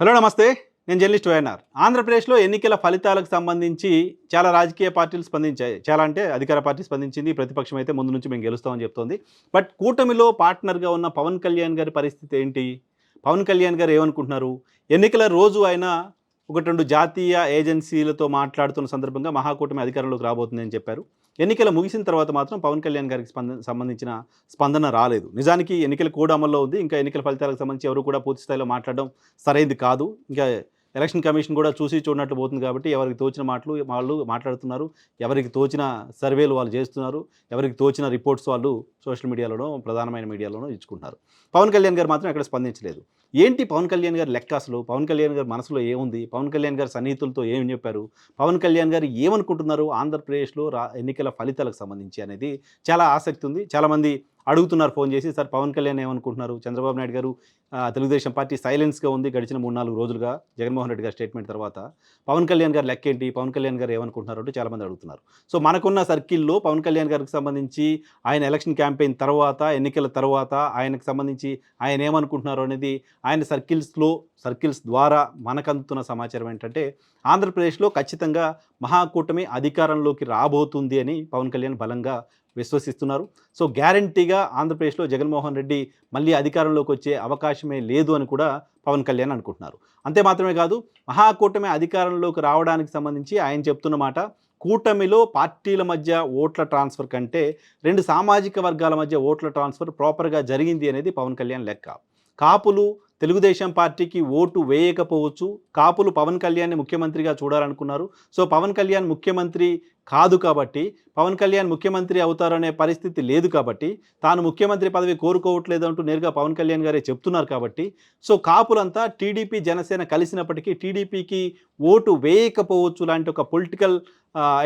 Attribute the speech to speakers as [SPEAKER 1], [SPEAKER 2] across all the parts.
[SPEAKER 1] Hello నమస్తే. నేను journalist YNR. ఆంధ్రప్రదేశ్లో ఎన్నికల ఫలితాలకు సంబంధించి చాలా రాజకీయ పార్టీలు స్పందించాయి. చాలా అంటే అధికార పార్టీ స్పందించింది. ప్రతిపక్షం అయితే ముందు నుంచి మేము గెలుస్తామని చెప్తోంది. బట్ కూటమిలో పార్ట్నర్గా ఉన్న పవన్ కళ్యాణ్ గారి పరిస్థితి ఏంటి? పవన్ కళ్యాణ్ గారు ఏమనుకుంటున్నారు? ఎన్నికల రోజు ఆయన ఒకటి రెండు జాతీయ ఏజెన్సీలతో మాట్లాడుతున్న సందర్భంగా మహాకూటమి అధికారంలోకి రాబోతుందని చెప్పారు. ఎన్నికలు ముగిసిన తర్వాత మాత్రం పవన్ కళ్యాణ్ గారికి స్పందన సంబంధించిన స్పందన రాలేదు. నిజానికి ఎన్నికల కోడ్ అమల్లో ఉంది. ఇంకా ఎన్నికల ఫలితాలకు సంబంధించి ఎవరు కూడా పూర్తి స్థాయిలో మాట్లాడడం సరైనది కాదు. ఇంకా ఎలక్షన్ కమిషన్ కూడా చూసి చూడనట్లు పోతుంది కాబట్టి ఎవరికి తోచిన మాటలు వాళ్ళు మాట్లాడుతున్నారు ఎవరికి తోచిన సర్వేలు వాళ్ళు చేస్తున్నారు ఎవరికి తోచిన రిపోర్ట్స్ వాళ్ళు సోషల్ మీడియాలోనో ప్రధానమైన మీడియాలోనో ఇచ్చుకుంటున్నారు. పవన్ కళ్యాణ్ గారు మాత్రం అక్కడ స్పందించలేదు. ఏంటి పవన్ కళ్యాణ్ గారి లెక్క అసలు? పవన్ కళ్యాణ్ గారి మనసులో ఏముంది? పవన్ కళ్యాణ్ గారి సన్నిహితులతో ఏమి చెప్పారు? పవన్ కళ్యాణ్ గారు ఏమనుకుంటున్నారు? ఆంధ్రప్రదేశ్లో రా ఎన్నికల ఫలితాలకు సంబంధించి అనేది చాలా ఆసక్తి ఉంది. చాలామంది అడుగుతున్నారు ఫోన్ చేసి సార్ పవన్ కళ్యాణ్ ఏమనుకుంటున్నారు? చంద్రబాబు నాయుడు గారు తెలుగుదేశం పార్టీ సైలెన్స్గా ఉంది గడిచిన మూడు నాలుగు రోజులుగా జగన్మోహన్ రెడ్డి గారి స్టేట్మెంట్ తర్వాత. పవన్ కళ్యాణ్ గారు లెక్క ఏంటి? పవన్ కళ్యాణ్ గారు ఏమనుకుంటున్నారు అంటే చాలామంది అడుగుతున్నారు. సో మనకున్న సర్కిల్లో పవన్ కళ్యాణ్ గారికి సంబంధించి ఆయన ఎలక్షన్ క్యాంపెయిన్ తర్వాత ఎన్నికల తర్వాత ఆయనకు సంబంధించి ఆయన ఏమనుకుంటున్నారు అనేది ఆయన సర్కిల్స్లో సర్కిల్స్ ద్వారా మనకందుతున్న సమాచారం ఏంటంటే ఆంధ్రప్రదేశ్లో ఖచ్చితంగా మహాకూటమి అధికారంలోకి రాబోతుంది అని పవన్ కళ్యాణ్ బలంగా విశ్వసిస్తున్నారు. సో గ్యారంటీగా ఆంధ్రప్రదేశ్లో జగన్మోహన్ రెడ్డి మళ్ళీ అధికారంలోకి వచ్చే అవకాశమే లేదు అని కూడా పవన్ కళ్యాణ్ అనుకుంటున్నారు. అంతే మాత్రమే కాదు మహాకూటమి అధికారంలోకి రావడానికి సంబంధించి ఆయన చెప్తున్న మాట కూటమిలో పార్టీల మధ్య ఓట్ల ట్రాన్స్ఫర్ కంటే రెండు సామాజిక వర్గాల మధ్య ఓట్ల ట్రాన్స్ఫర్ ప్రాపర్గా జరిగింది అనేది పవన్ కళ్యాణ్ లెక్క. కాపులు తెలుగుదేశం పార్టీకి ఓటు వేయకపోవచ్చు. కాపులు పవన్ కళ్యాణ్ని ముఖ్యమంత్రిగా చూడాలనుకున్నారు. సో పవన్ కళ్యాణ్ ముఖ్యమంత్రి కాదు కాబట్టి పవన్ కళ్యాణ్ ముఖ్యమంత్రి అవుతారనే పరిస్థితి లేదు కాబట్టి తాను ముఖ్యమంత్రి పదవి కోరుకోవట్లేదు అంటూ నేరుగా పవన్ కళ్యాణ్ గారే చెప్తున్నారు కాబట్టి సో కాపులంతా టీడీపీ జనసేన కలిసినప్పటికీ టీడీపీకి ఓటు వేయకపోవచ్చు లాంటి ఒక పొలిటికల్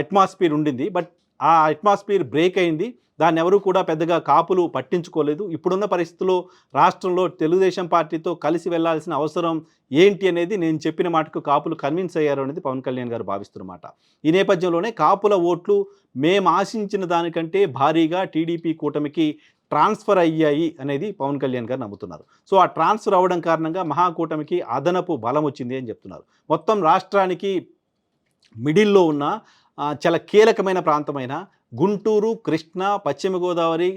[SPEAKER 1] అట్మాస్ఫియర్ ఉండింది. బట్ ఆ అట్మాస్ఫియర్ బ్రేక్ అయింది. దాన్ని ఎవరు కూడా పెద్దగా కాపులు పట్టించుకోలేదు. ఇప్పుడున్న పరిస్థితుల్లో రాష్ట్రంలో తెలుగుదేశం పార్టీతో కలిసి వెళ్ళాల్సిన అవసరం ఏంటి అనేది నేను చెప్పిన మాటకు కాపులు కన్విన్స్ అయ్యారు అనేది పవన్ కళ్యాణ్ గారు భావిస్తున్నమాట ఈ నేపథ్యంలోనే కాపుల ఓట్లు మేము ఆశించిన దానికంటే భారీగా టీడీపీ కూటమికి ట్రాన్స్ఫర్ అయ్యాయి అనేది పవన్ కళ్యాణ్ గారు నమ్ముతున్నారు. సో ఆ ట్రాన్స్ఫర్ అవ్వడం కారణంగా మహాకూటమికి అదనపు బలం వచ్చింది అని చెప్తున్నారు. మొత్తం రాష్ట్రానికి మిడిల్లో ఉన్న చాలా కీలకమైన ప్రాంతమైన గుంటూరు కృష్ణా పశ్చిమ గోదావరి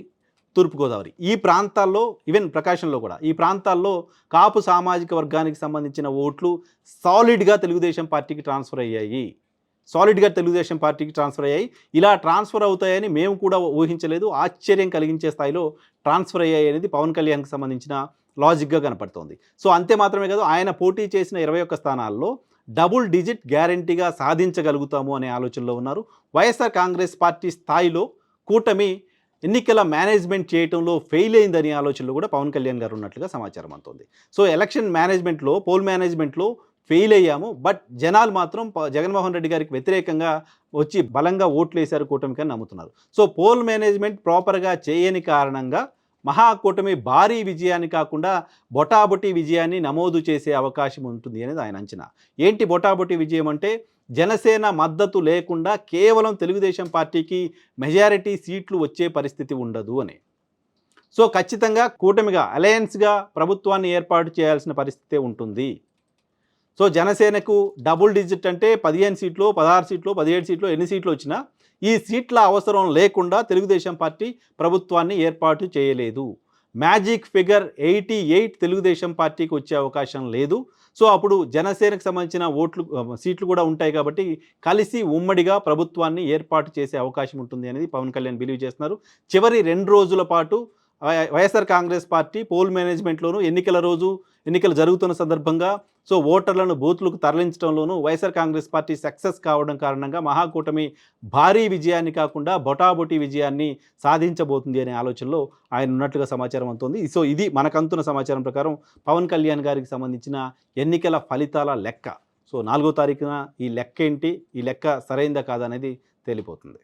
[SPEAKER 1] తూర్పుగోదావరి ఈ ప్రాంతాల్లో ఈవెన్ ప్రకాశంలో కూడా ఈ ప్రాంతాల్లో కాపు సామాజిక వర్గానికి సంబంధించిన ఓట్లు సాలిడ్గా తెలుగుదేశం పార్టీకి ట్రాన్స్ఫర్ అయ్యాయి. సాలిడ్గా తెలుగుదేశం పార్టీకి ట్రాన్స్ఫర్ అయ్యాయి. ఇలా ట్రాన్స్ఫర్ అవుతాయని మేము కూడా ఊహించలేదు. ఆశ్చర్యం కలిగించే స్థాయిలో ట్రాన్స్ఫర్ అయ్యాయి అనేది పవన్ కళ్యాణ్కి సంబంధించిన లాజిక్గా కనపడుతోంది. సో అంతే మాత్రమే కాదు ఆయన పోటీ చేసిన ఇరవై ఒక్క స్థానాల్లో డబుల్ డిజిట్ గ్యారంటీగా సాధించగలుగుతాము అనే ఆలోచనలో ఉన్నారు. వైఎస్ఆర్ కాంగ్రెస్ పార్టీ స్థాయిలో కూటమి ఎన్నికల మేనేజ్మెంట్ చేయటంలో ఫెయిల్ అయిందనే ఆలోచనలో కూడా పవన్ కళ్యాణ్ గారు ఉన్నట్లుగా సమాచారం అందుతుంది. సో ఎలక్షన్ మేనేజ్మెంట్లో పోల్ మేనేజ్మెంట్లో ఫెయిల్ అయ్యాము. బట్ జనాలు మాత్రం జగన్మోహన్ రెడ్డి గారికి వ్యతిరేకంగా వచ్చి బలంగా ఓట్లు వేశారు కూటమికి అని నమ్ముతున్నారు. సో పోల్ మేనేజ్మెంట్ ప్రాపర్గా చేయని కారణంగా మహాకూటమి భారీ విజయాన్ని కాకుండా బొటాబొటి విజయాన్ని నమోదు చేసే అవకాశం ఉంటుంది అనేది ఆయన అంచనా. ఏంటి బొటాబొటి విజయం అంటే జనసేన మద్దతు లేకుండా కేవలం తెలుగుదేశం పార్టీకి మెజారిటీ సీట్లు వచ్చే పరిస్థితి ఉండదు అని. సో ఖచ్చితంగా కూటమిగా అలయన్స్గా ప్రభుత్వాన్ని ఏర్పాటు చేయాల్సిన పరిస్థితే ఉంటుంది. సో జనసేనకు డబుల్ డిజిట్ అంటే పదిహేను సీట్లు పదహారు సీట్లు పదిహేడు సీట్లు ఎన్ని సీట్లు వచ్చినా ఈ సీట్ల అవసరం లేకుండా తెలుగుదేశం పార్టీ ప్రభుత్వాన్ని ఏర్పాటు చేయలేదు. Magic figure eighty eight Telugu Desam పార్టీకి వచ్చే అవకాశం లేదు. సో అప్పుడు జనసేనకు సంబంధించిన ఓట్లు సీట్లు కూడా ఉంటాయి కాబట్టి కలిసి ఉమ్మడిగా ప్రభుత్వాన్ని ఏర్పాటు చేసే అవకాశం ఉంటుంది అనేది పవన్ కళ్యాణ్ బిలీవ్ చేస్తున్నారు. చివరి రెండు రోజుల పాటు వైఎస్ఆర్ కాంగ్రెస్ పార్టీ పోల్ మేనేజ్మెంట్లోనూ ఎన్నికల రోజు ఎన్నికలు జరుగుతున్న సందర్భంగా సో ఓటర్లను బూత్లకు తరలించడంలోనూ వైఎస్ఆర్ కాంగ్రెస్ పార్టీ సక్సెస్ కావడం కారణంగా మహాకూటమి భారీ విజయాన్ని కాకుండా బొటాబొటి విజయాన్ని సాధించబోతుంది అనే ఆలోచనలో ఆయన ఉన్నట్లుగా సమాచారం అందుతుంది. సో ఇది మనకంతున్న సమాచారం ప్రకారం పవన్ కళ్యాణ్ గారికి సంబంధించిన ఎన్నికల ఫలితాల లెక్క. సో నాలుగో తారీఖున ఈ లెక్క ఏంటి? ఈ లెక్క సరైందా కాదా అనేది తేలిపోతుంది.